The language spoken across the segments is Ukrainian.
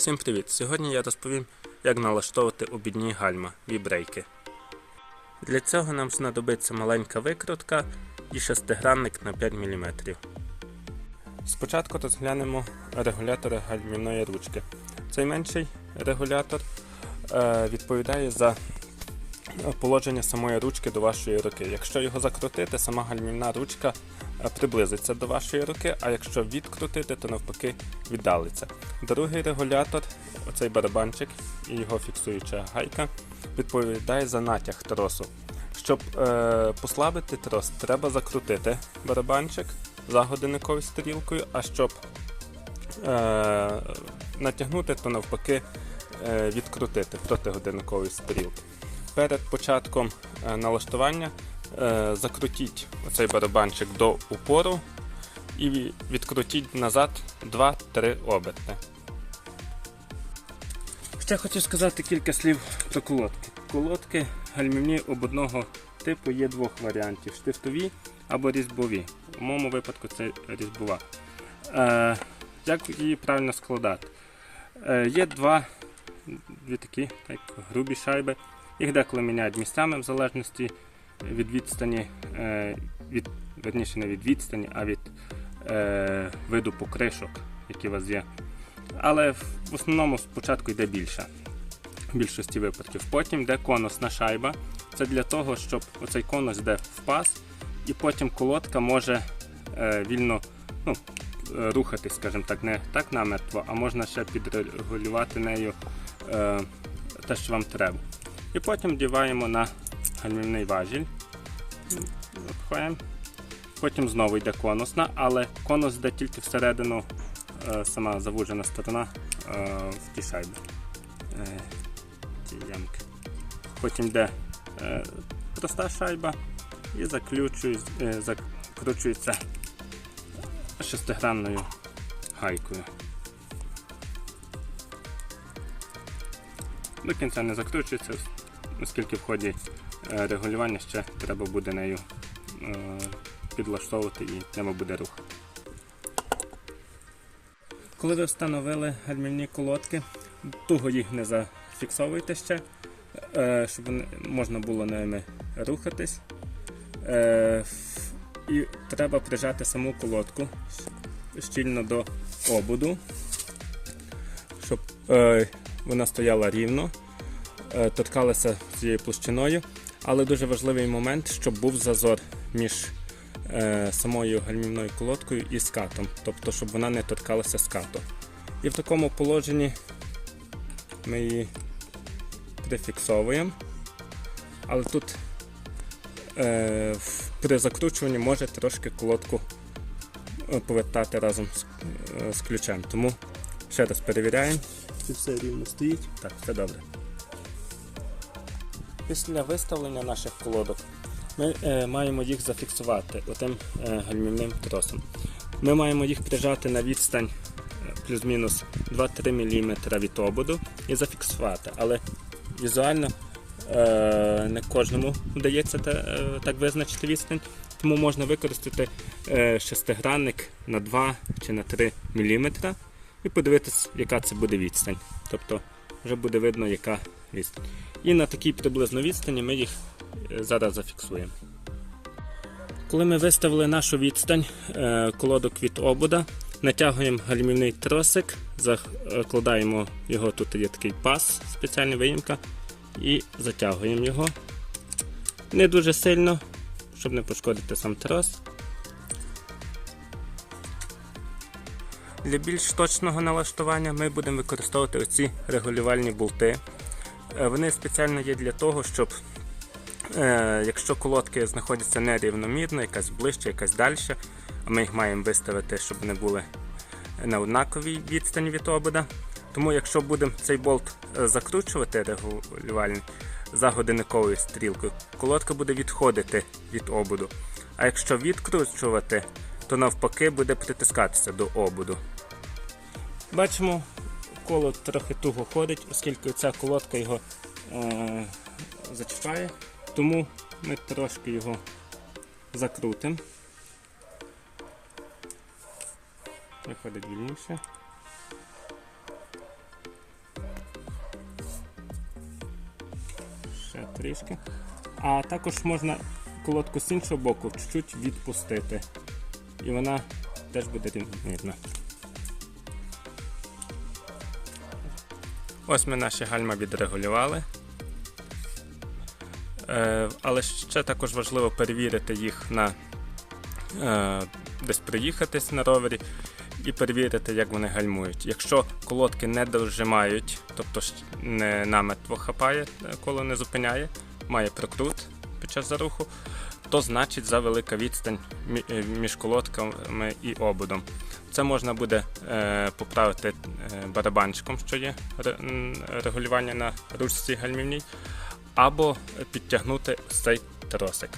Всім привіт! Сьогодні я розповім, як налаштовувати обідні гальма вібрейки. Для цього нам знадобиться маленька викрутка і шестигранник на 5 мм. Спочатку розглянемо регулятори гальмівної ручки. Цей менший регулятор е, відповідає за положення самої ручки до вашої руки. Якщо його закрутити, сама гальмівна ручка е, приблизиться до вашої руки, а якщо відкрутити, то навпаки віддалиться. Другий регулятор, оцей барабанчик і його фіксуюча гайка, відповідає за натяг тросу. Щоб е, послабити трос, треба закрутити барабанчик за годинниковою стрілкою, а щоб е, натягнути, то навпаки е, відкрутити проти годинникової стрілки. Перед початком е, налаштування е, закрутіть оцей барабанчик до упору і відкрутіть назад 2-3 оберти. Ще хочу сказати кілька слів про колодки. Колодки гальмівні ободного типу є двох варіантів: штифтові або різьбові. У моєму випадку це різьбова. Е, як її правильно складати? Є два дві такі так, грубі шайби. Їх деколи міняють місцями в залежності від відстані, е, від, верніше не від відстані, а від е, виду покришок, які у вас є. Але в основному спочатку йде більше. В більшості випадків. Потім йде конусна шайба. Це для того, щоб оцей конус йде в паз, і потім колодка може е, вільно ну, е, рухатись, скажімо так, не так намертво, а можна ще підрегулювати нею е, те, що вам треба. І потім вдіваємо на гальмівний важіль. Запхаємо. Потім знову йде конусна, але конус йде тільки всередину, е, сама завужена сторона е, в шайби. Е, ті ямки. Потім йде проста шайба і закручується шестигранною гайкою. До кінця не закручується, оскільки в ході е, регулювання ще треба буде нею е, підлаштовувати і нема буде рух. Коли ви встановили гальмівні колодки, туго їх не зафіксовуйте ще, е, щоб можна було ними рухатись. І треба прижати саму колодку щільно до ободу, щоб вона стояла рівно, торкалася цією площиною, але дуже важливий момент, щоб був зазор між е, самою гальмівною колодкою і скатом, тобто щоб вона не торкалася скату. І в такому положенні ми її прифіксовуємо, але тут е, при закручуванні може трошки колодку е, повертати разом з, е, з ключем. Тому ще раз перевіряємо. Чи все рівно стоїть? Так, все добре. Після виставлення наших колодок ми е, маємо їх зафіксувати отим е, гальмівним тросом. Ми маємо їх прижати на відстань е, плюс-мінус 2-3 мм від ободу і зафіксувати. Але візуально е, не кожному вдається те, е, так визначити відстань, тому можна використати е, шестигранник на 2 чи на 3 мм і подивитися, яка це буде відстань. Тобто вже буде видно, яка відстань. І на такій приблизно відстані ми їх е, зараз зафіксуємо. Коли ми виставили нашу відстань е, колодок від обода, натягуємо гальмівний тросик, закладаємо його, тут є такий пас, спеціальна виїмка, і затягуємо його. Не дуже сильно, щоб не пошкодити сам трос. Для більш точного налаштування ми будемо використовувати оці регулювальні болти. Е, Вони спеціально є для того, щоб е, якщо колодки знаходяться нерівномірно, якась ближче, якась далі, ми їх маємо виставити, щоб вони були на однаковій відстані від обода. Тому якщо будемо цей болт е, закручувати регулювальний за годинниковою стрілкою, колодка буде відходити від ободу. А якщо відкручувати, то навпаки буде притискатися до ободу. Бачимо, коло трохи туго ходить, оскільки ця колодка його е, зачіпає, тому ми трошки його закрутимо. Виходить вільніше. Ще трішки. А також можна колодку з іншого боку чуть-чуть відпустити. І вона теж буде рівнірна. Ось ми наші гальма відрегулювали. Е, але ще також важливо перевірити їх на е, десь приїхатись на ровері і перевірити, як вони гальмують. Якщо колодки не дожимають, тобто не намертво хапає, е, коло не зупиняє, має прокрут під час заруху, то значить за велика відстань між колодками і ободом. Це можна буде е, поправити е, барабанчиком, що є регулювання на ручці гальмівній, або підтягнути цей тросик.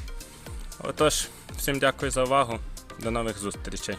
Отож, всім дякую за увагу. До нових зустрічей.